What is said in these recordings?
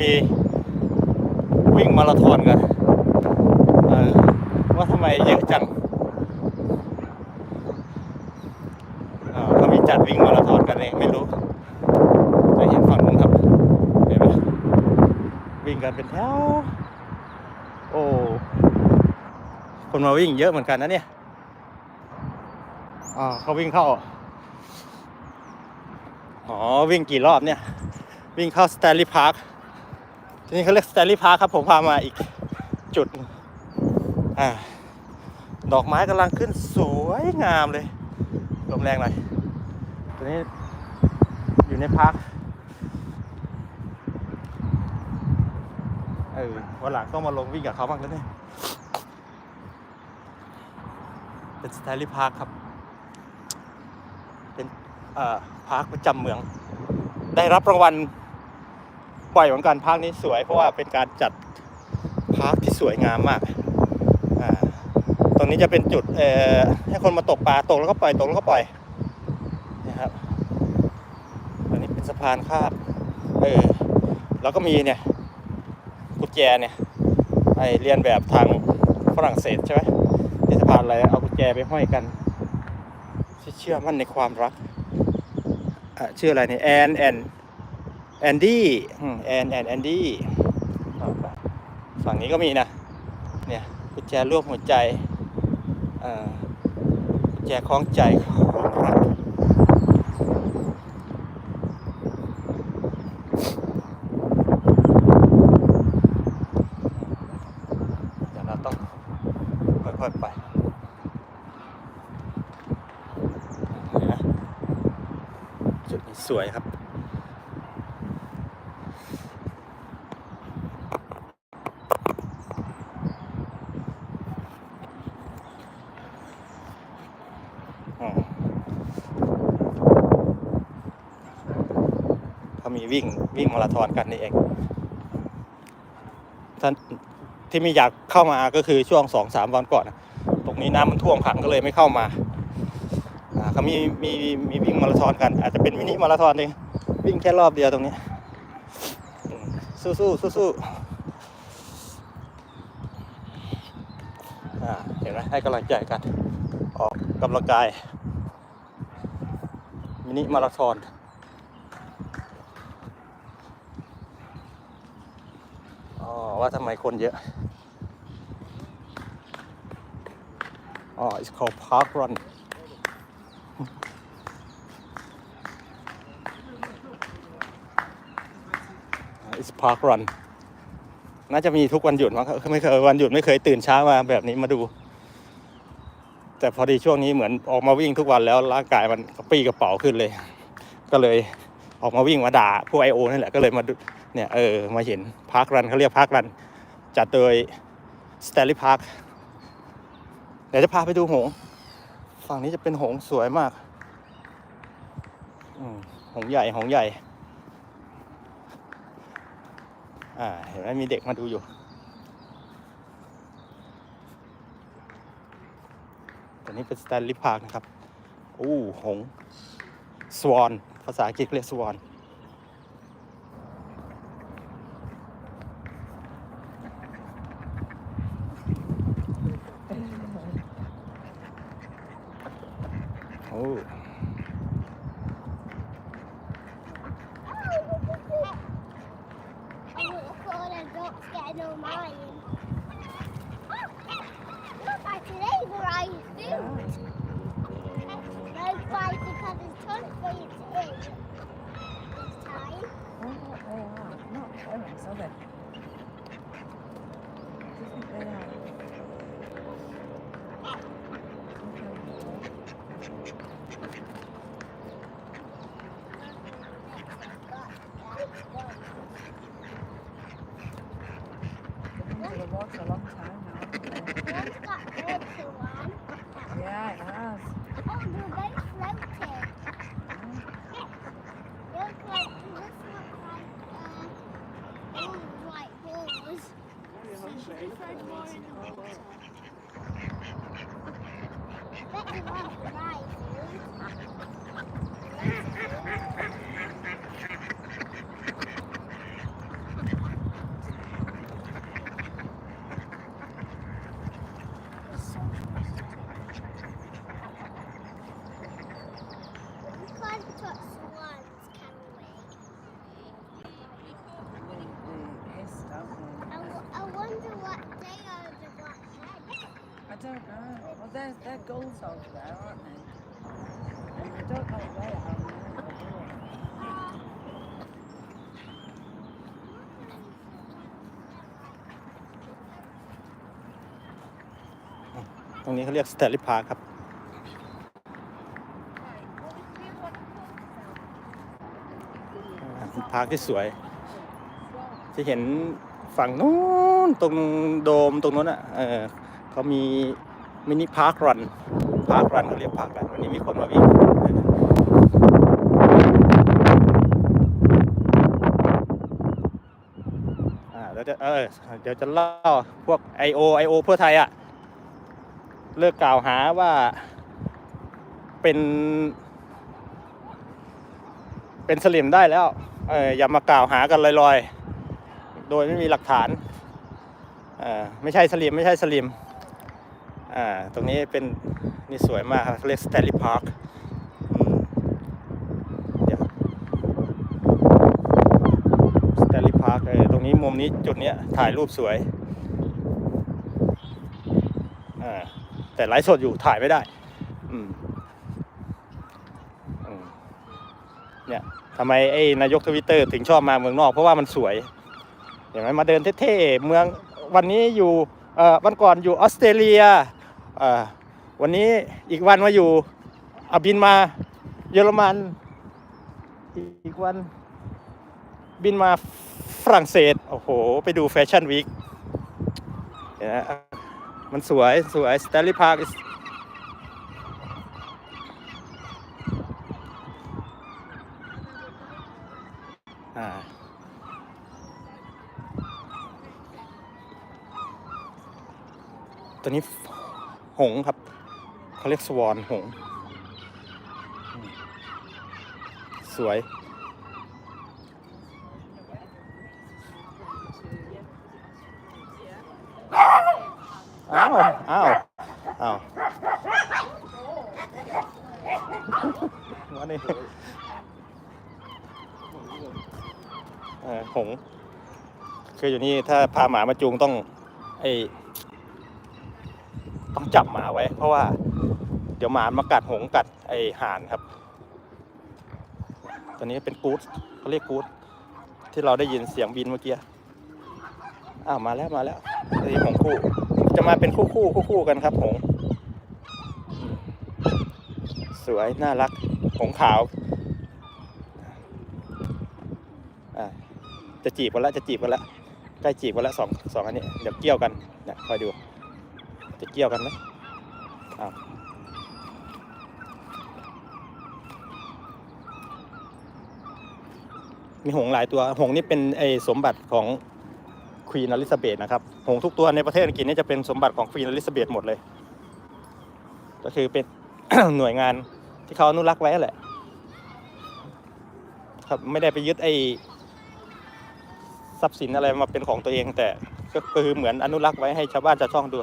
มีวิ่งมาราธอนกันว่าทำไมเยอะจังเขามีจัดวิ่งมาราธอนกันเองไม่รู้จะเห็นฝั่งนู้นครับเห็นไหมวิ่งกันเป็นแถวโอ้คนมาวิ่งเยอะเหมือนกันนะเนี่ยอ่าเขาวิ่งเข้าอ๋อวิ่งกี่รอบเนี่ย วิ่งเข้าสแตนลีย์พาร์ค ทีนี้เขาเรียกสแตนลีย์พาร์คครับผมพามาอีกจุดอ่าดอกไม้กำลังขึ้นสวยงามเลยลมแรงหน่อยตัวนี้อยู่ในพาร์คเออวันหลังต้องมาลงวิ่งกับเขาบ้างแล้วเนี่ยเป็นสแตนลีย์พาร์คครับ เป็นเอ่อพาร์คประจำเมือง ได้รับรางวัล บ่อยเหมือนกันพาร์คนี้สวย เพราะว่าเป็นการจัดพาร์คที่สวยงามมากตรงนี้จะเป็นจุดให้คนมาตกปลาตกแล้วก็ปล่อยตกแล้วก็ปล่อยนะครับอันนี้เป็นสะพานข้ามเออแล้วก็มีเนี่ยกุญแจเนี่ยไอเรียนแบบทางฝรั่งเศสใช่ไหมที่สะพานอะไรเอากุญแจไปห้อยกันที่เชื่อมั่นในความรักชื่ออะไรเนี่ยแอนแอน แอนดี้แอนแอนแอนดี้ฝั่งนี้ก็มีนะ เนี่ยกุญแจรวบหัวใจเอ่อกุญแจคล้องใจของรักเดี๋ยวเราต้องค่อยๆไปเห็นไหมจุดนี้สวยครับ อืมเขามี วิ่งวิ่งมาราธอนกันนี่เองท่านที่ไม่อยากเข้ามาก็คือช่วงสองสามวันก่อนนะตรงนี้น้ำมันท่วมขังก็เลยไม่เข้ามาเขามีมีมีวิ่งมาราธอนกัน อาจจะเป็นมินิมาราธอนเองวิ่งแค่รอบเดียวตรงนี้ สู้สู้สู้สู้เห็นไหมให้กำลังใจกัน ออกกำลังกาย มินิมาราธอน อ๋อว่าทำไมคนเยอะอ๋อ it's called park run it's park run น่าจะมีทุกวันหยุดมั้งไม่เคยวันหยุดไม่เคยตื่นเช้ามาแบบนี้มาดู แต่พอดีช่วงนี้เหมือนออกมาวิ่งทุกวันแล้วร่างกายมันกระปี้กระเป๋าขึ้นเลย ก็เลยออกมาวิ่งมาด่าพวกไอโอนั่นแหละก็เลยมา เนี่ยเออมาเห็นพาร์ครันเขาเรียกพาร์ครันจัดโดยสแตนลีย์พาร์คเดี๋ยวจะพาไปดูหง ฝั่งนี้จะเป็นหงสวยมากหงใหญ่หงใหญ่อ่าเห็นไหมมีเด็กมาดูอยู่ตัวนี้เป็นสแตนลิพาร์คนะครับ อู้หง สวอน ภาษาอังกฤษเรียกสวอน Good morning. Don't know. Well, there's, they're gulls over there, aren't they? And I don't know where they are ตรงนี้เขาเรียกสเตลลิพาร์ครับ พาร์คที่สวย จะเห็นฝั่งนู้นตรงโดมตรงนู้นอะเออ เขามีมินิพาร์ครันพาร์ครันเขาเรียกพาร์ครันวันนี้มีคนมาวิ่งอ่าแล้วจะเออเดี๋ยวจะเล่าพวก I.O. I.O. เพื่อไทยอะเลิกกล่าวหาว่าเป็น เป็นสลิมได้แล้วเอออย่ามากล่าวหากันลอยๆ โดยไม่มีหลักฐานเออไม่ใช่สลิมไม่ใช่สลิม อ่าตรงนี้เป็นนี่สวยมากครับเรียกสเตลลี่พาร์คเดี๋ยวสเตลลี่พาร์คเออตรงนี้มุมนี้จุดเนี้ยถ่ายรูปสวยอ่าแต่ไลฟ์สดอยู่ถ่ายไม่ได้อืมเนี่ยทำไมไอ้นายกทวิตเตอร์ถึงชอบมาเมืองนอกเพราะว่ามันสวยเห็นไหมมาเดินเท่ๆเมืองวันนี้อยู่เอ่อวันก่อนอยู่ออสเตรเลีย วันนี้อีกวันมาอยู่อาบินมาเยอรมัน อีกวันบินมาฝรั่งเศส โอ้โห ไปดูแฟชั่นวีคเนไหมมันสวย สวยสเตลลี่พาร์คอ่าตัวนี้ หงครับเขาเรียกสวอนหง สวย อ้าว อ้าว อ้าวมานี่เออหง คืออยู่นี่ถ้าพาหมามาจูงต้องไอ จับหมาไว้ เพราะว่า เดี๋ยวหมามากัดหงกัดไอห่านครับตัวนี้เป็นกู๊ดเขาเรียกกู๊ดที่เราได้ยินเสียงบินเมื่อกี้อ้าวมาแล้วมาแล้วนี่หงคู่ จะมาเป็นคู่คู่คู่คู่กันครับหงสวยน่ารักหงขาวจะจีบกันแล้วจะจีบกันแล้วใกล้จีบกันแล้วสองสองอันนี้เดี๋ยวเกี่ยวกันเนี่ยคอยดู จะเกี่ยวกันไหมอ้าวมีหงส์หลายตัว หงส์นี่เป็นไอสมบัติของควีนอลิซาเบธนะครับ หงส์ทุกตัวในประเทศอังกฤษนี่จะเป็นสมบัติของควีนอลิซาเบธหมดเลย ก็คือเป็นหน่วยงานที่เขาอนุรักษ์ไว้แหละ ครับไม่ได้ไปยึดไอทรัพย์สินอะไรมาเป็นของตัวเองแต่ก็คือเหมือนอนุรักษ์ไว้ให้ชาวบ้านชาวช่องดู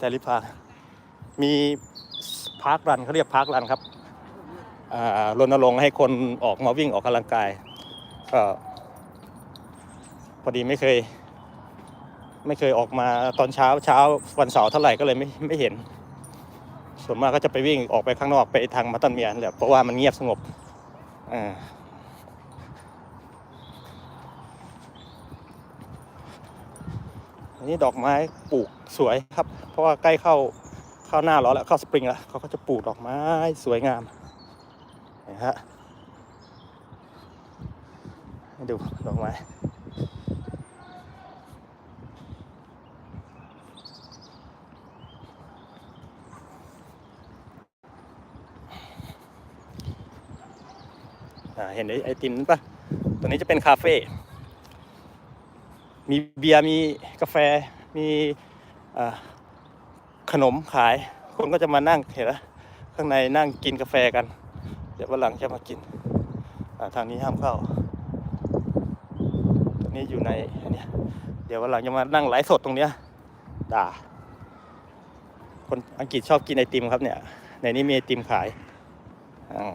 เขาเรียกสเตลลี่พาร์มีพาร์ครันเขาเรียกพาร์ครันครับรณรงค์ให้คนออกมาวิ่งออกกำลังกายก็พอดีไม่เคย ไม่เคยออกมาตอนเช้าเช้าวันเสาร์เท่าไหร่ก็เลยไม่ไม่เห็น ส่วนมากก็จะไปวิ่งออกไปข้างนอกไปทางมาตันเมียนแหละเพราะว่ามันเงียบสงบอ่า อันนี้ดอกไม้ปลูกสวยครับ เพราะว่าใกล้เข้าเข้าหน้าร้อนแล้วเข้าสปริงแล้วเขาก็จะปลูกดอกไม้สวยงามนะฮะให้ดูดอกไม้อ่าเห็นไอติมนั้นปะตัวนี้จะเป็นคาเฟ่ มีเบียร์มีกาแฟมีขนมขาย คนก็จะมานั่งเห็นไหมข้างในนั่งกินกาแฟกัน เดี๋ยววันหลังจะมากินทางนี้ห้ามเข้าตรงนี้อยู่ในเนี้ยเดี๋ยววันหลังจะมานั่งไลฟ์สดตรงเนี้ยด่า คนอังกฤษชอบกินไอติมครับเนี่ยในนี้มีไอติมขายอ่า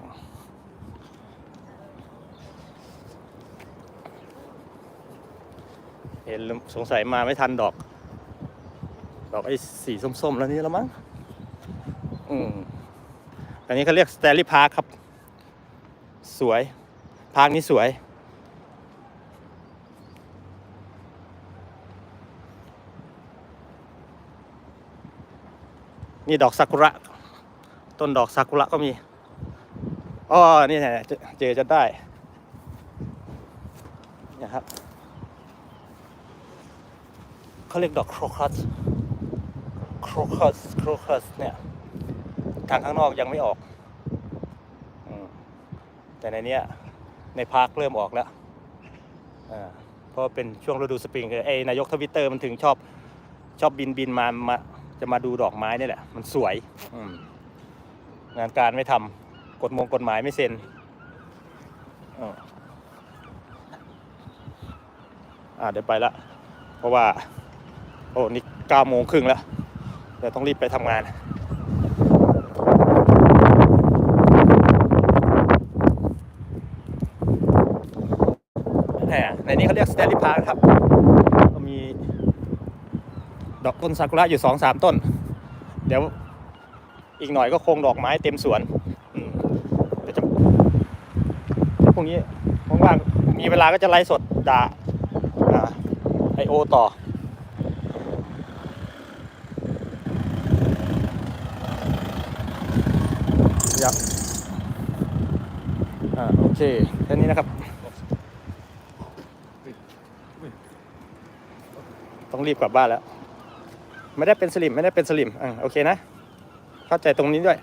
เห็นสงสัยมาไม่ทันดอก ดอกไอ้สีส้มๆ แล้วนี่แล้วมั้ง อืมอันนี้เขาเรียกส t ต n ลี y พาร์คครับ สวย พาร์คนี้สวย นี่ดอกซากุระ ต้นดอกซากุระก็มี อ๋อ นี่ไงเจอเจอจะได้เนี่ยครับ เขาเรียกดอกโครคัสโครคัสโครคัสเนี่ย ทางข้างนอกยังไม่ออกอแต่ในเนี้ยในพาร์คเริ่มออกแล้วเพราะเป็นช่วงฤดูสปริงคือไอ้นายกทวิตเตอร์มันถึงชอบชอบบินบินมามาจะมาดูดอกไม้นี่แหละ มันสวยงานการไม่ทำกฎมงกฎหมายไม่เซ็นอ่าเดี๋ยวไปละ เพราะว่า โอ้นี่เก้าโมงครึ่งแล้วเดี๋ยวต้องรีบไปทำงานแหมในนี้เขาเรียกสเตลลี่พาร์คครับ ก็มี ดอกต้นซากุระอยู่สองสามต้น เดี๋ยวอีกหน่อยก็คงดอกไม้เต็มสวนเดี๋ยวจะเดี๋ยวพรุ่งนี้ว่างๆมีเวลาก็จะไลฟ์สดด่าไอโอต่อ ยับอ่าโอเคแค่นี้นะครับ ต้องรีบกลับบ้านแล้ว ไม่ได้เป็นสลิมไม่ได้เป็นสลิมอ่าโอเคนะ เข้าใจตรงนี้ด้วย